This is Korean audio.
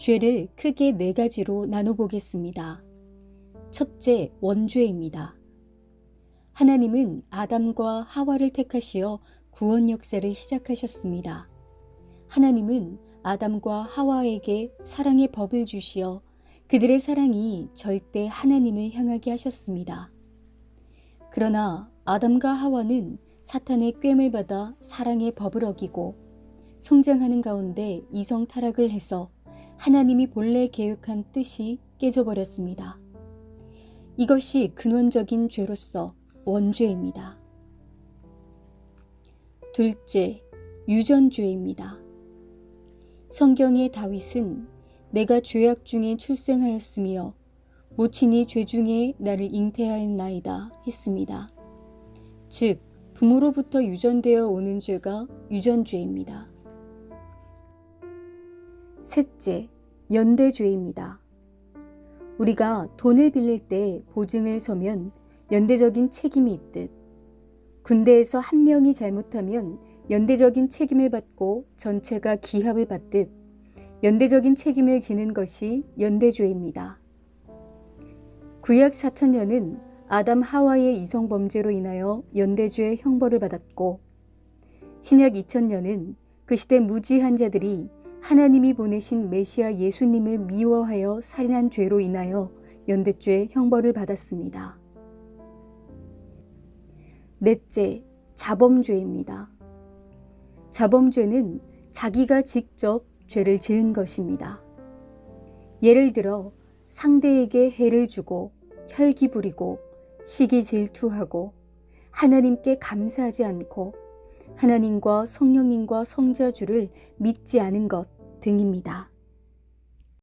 죄를 크게 네 가지로 나눠보겠습니다. 첫째, 원죄입니다. 하나님은 아담과 하와를 택하시어 구원 역사를 시작하셨습니다. 하나님은 아담과 하와에게 사랑의 법을 주시어 그들의 사랑이 절대 하나님을 향하게 하셨습니다. 그러나 아담과 하와는 사탄의 꿰을 받아 사랑의 법을 어기고 성장하는 가운데 이성 타락을 해서 하나님이 본래 계획한 뜻이 깨져버렸습니다. 이것이 근원적인 죄로서 원죄입니다. 둘째, 유전죄입니다. 성경의 다윗은 내가 죄악 중에 출생하였으며 모친이 죄 중에 나를 잉태하였나이다 했습니다. 즉, 부모로부터 유전되어 오는 죄가 유전죄입니다. 셋째, 연대죄입니다. 우리가 돈을 빌릴 때 보증을 서면 연대적인 책임이 있듯 군대에서 한 명이 잘못하면 연대적인 책임을 받고 전체가 기합을 받듯 연대적인 책임을 지는 것이 연대죄입니다. 구약 4천년은 아담 하와의 이성 범죄로 인하여 연대죄의 형벌을 받았고 신약 2000년은 그 시대 무지한 자들이 하나님이 보내신 메시아 예수님을 미워하여 살인한 죄로 인하여 연대죄 형벌을 받았습니다. 넷째, 자범죄입니다. 자범죄는 자기가 직접 죄를 지은 것입니다. 예를 들어 상대에게 해를 주고 혈기 부리고 시기 질투하고 하나님께 감사하지 않고 하나님과 성령님과 성자주를 믿지 않은 것 등입니다.